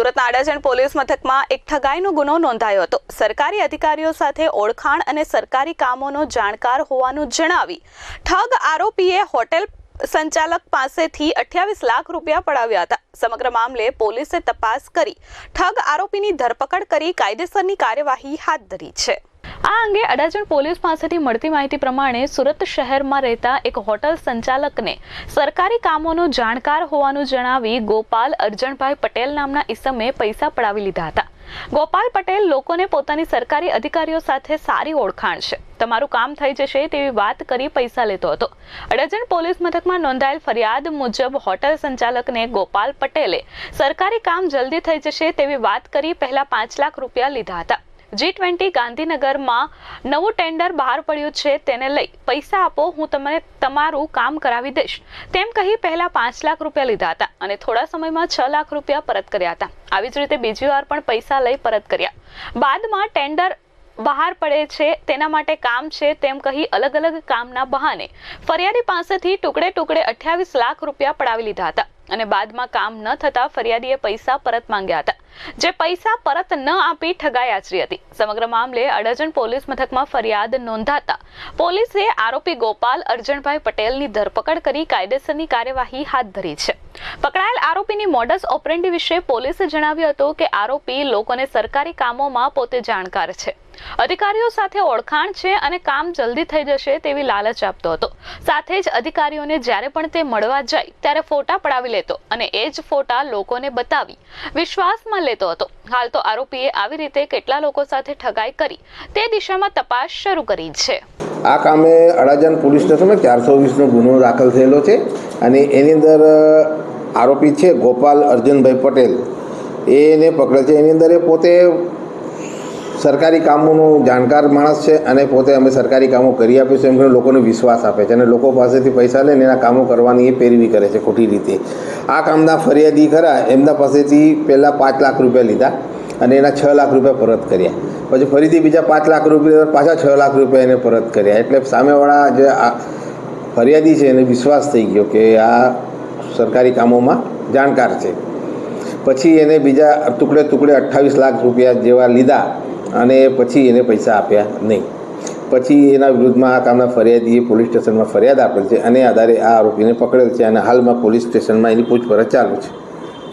સુરતના આડાજણ પોલીસ મથકમાં એક ઠગાઈનો ગુનો નોંધાયો હતો. સરકારી અધિકારીઓ સાથે ઓળખાણ અને સરકારી કામોનો જાણકાર હોવાનું જણાવી ઠગ આરોપીએ હોટેલ સંચાલક પાસેથી અઠ્યાવીસ લાખ રૂપિયા પડાવ્યા હતા. સમગ્ર મામલે પોલીસે તપાસ કરી ઠગ આરોપીની ધરપકડ કરી કાયદેસરની કાર્યવાહી હાથ ધરી છે. આ અંગે અડાજણ પોલીસ પાસેથી મળતી માહિતી પ્રમાણે સુરત શહેરમાં રહેતા એક હોટલ સંચાલકને સરકારી કામોનો જાણકાર હોવાનું જણાવી ગોપાલ અર્જણભાઈ પટેલ નામના ઈસમે પૈસા પડાવી લીધા હતા. ગોપાલ પટેલ લોકોને પોતાની સરકારી અધિકારીઓ સાથે સારી ઓળખાણ છે. તમારું કામ થઈ જશે તેવી વાત કરી પૈસા લેતો હતો. અડાજણ પોલીસ મથકમાં નોંધાયેલ ફરિયાદ મુજબ હોટલ સંચાલકને ગોપાલ પટેલે સરકારી કામ જલ્દી થઈ જશે તેવી વાત કરી પહેલા પાંચ લાખ રૂપિયા લીધા હતા. જી ટ્વેન્ટી ગાંધીનગરમાં નવું ટેન્ડર બહાર પડ્યું છે, તેને લઈ પૈસા આપો, હું તમને તમારું કામ કરાવી દઈશ. તેમ કહી પહેલા પાંચ લાખ રૂપિયા લીધા હતા અને થોડા સમયમાં છ લાખ રૂપિયા પરત કર્યા હતા. આવી જ રીતે બીજી વાર પણ પૈસા લઈ પરત કર્યા. બાદમાં ટેન્ડર બહાર પડે છે, તેના માટે કામ છે, તેમ કહી અલગ અલગ કામના બહાને ફરિયાદી પાસેથી ટુકડે ટુકડે અઠ્યાવીસ લાખ રૂપિયા પડાવી લીધા હતા. અને બાદમાં કામ ન થતા ફરિયાદીએ પૈસા પરત માંગ્યા હતા, જે પૈસા પરત ન આપી ઠગાઈ આચરી હતી. સમગ્ર મામલે અડજણ પોલીસ મથકમાં ફરિયાદ નોંધાતા પોલીસે આરોપી ગોપાલ અર્જણભાઈ પટેલની ધરપકડ કરી કાયદેસરની કાર્યવાહી હાથ ધરી છે. પકડાયેલ આરોપીની મોડસ ઓપરેન્ડી વિશે પોલીસે જણાવ્યું હતું કે આરોપી લોકોને સરકારી કામોમાં પોતે જાણકાર છે. અધિકારીઓ સાથે ઓળખાણ છે અને કામ જલ્દી થઈ જશે તેવી લાલચ આપતો હતો. સાથે જ અધિકારીઓને જ્યારે પણ તે મળવા જાય, ત્યારે ફોટા પડાવી લેતો અને એ જ ફોટા લોકોને બતાવી વિશ્વાસમાં લેતો હતો. હાલ તો આરોપીએ આવી રીતે કેટલા લોકો સાથે ઠગાઈ કરી, તે દિશામાં તપાસ શરૂ કરી છે. આ કામે અડાજણ પોલીસ સ્ટેશનમાં ચારસો વીસનો ગુનો દાખલ થયેલો છે અને એની અંદર આરોપી છે ગોપાલ અર્જુનભાઈ પટેલ. એને પકડે છે. એની અંદર એ પોતે સરકારી કામોનો જાણકાર માણસ છે અને પોતે અમે સરકારી કામો કરી આપીશું એમ કરીને લોકોને વિશ્વાસ આપે છે અને લોકો પાસેથી પૈસા લઈને એના કામો કરવાની એ પેરવી કરે છે ખોટી રીતે. આ કામના ફરિયાદી ખરા, એમના પાસેથી પહેલાં પાંચ લાખ રૂપિયા લીધા અને એના છ લાખ રૂપિયા પરત કર્યા. પછી ફરીથી બીજા પાંચ લાખ રૂપિયા, પાછા છ લાખ રૂપિયા એને પરત કર્યા. એટલે સામેવાળા જે આ ફરિયાદી છે એને વિશ્વાસ થઈ ગયો કે આ સરકારી કામોમાં જાણકાર છે. પછી એને બીજા ટુકડે ટુકડે અઠ્ઠાવીસ લાખ રૂપિયા જેવા લીધા અને પછી એને પૈસા આપ્યા નહીં. પછી એના વિરુદ્ધમાં આ કામના ફરિયાદીએ પોલીસ સ્ટેશનમાં ફરિયાદ આપેલ છે અને આધારે આ આરોપીને પકડેલ છે અને હાલમાં પોલીસ સ્ટેશનમાં એની પૂછપરછ ચાલુ છે.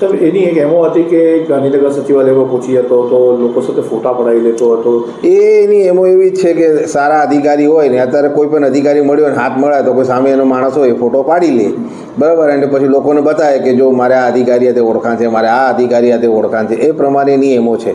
સર એની એક એમો હતી કે ગાંધીનગર સચિવાલયમાં પૂછી હતો તો લોકો સાથે ફોટા પડાવી લેતો હતો? એ એની એમો એવી જ છે કે સારા અધિકારી હોય ને અત્યારે કોઈ પણ અધિકારી મળ્યો ને હાથ મળે તો કોઈ સામે એનો માણસ હોય એ ફોટો પાડી લે. બરાબર અને પછી લોકોને બતાવે કે જો મારે આ અધિકારી હાથે ઓળખાણ છે મારે આ અધિકારી હાથે ઓળખાણ છે એ પ્રમાણે એની એમો છે.